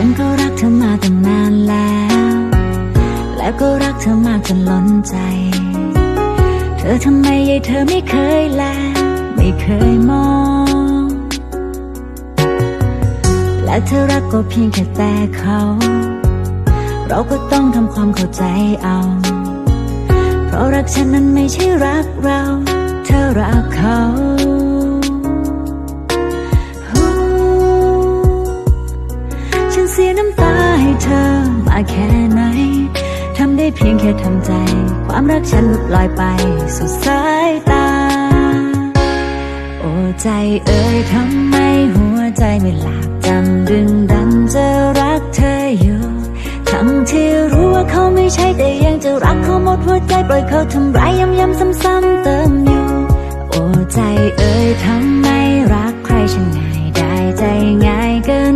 ฉันก็รักเธอมาตั้งนานแล้ว แล้วก็รักเธอมากจนล้นใจ เธอทำไมยายเธอไม่เคยแล ไม่เคยมอง และเธอรักก็เพียงแค่แต่เขา เราก็ต้องทำความเข้าใจเอา เพราะรักฉันนั้นไม่ใช่รักเรา เธอรักเขา แค่ไหนทำได้เพียงแค่ทำใจ ความรักฉันหลุดลอยไปสู่สายตา โอ้ใจเอ่ยทำไมหัวใจไม่หลับจำดึงดันจะรักเธออยู่ทั้งที่รู้ว่าเขาไม่ใช่แต่ยังจะรักเขาหมดหัวใจปล่อยเขาทำร้ายย้ำๆซ้ำๆเติ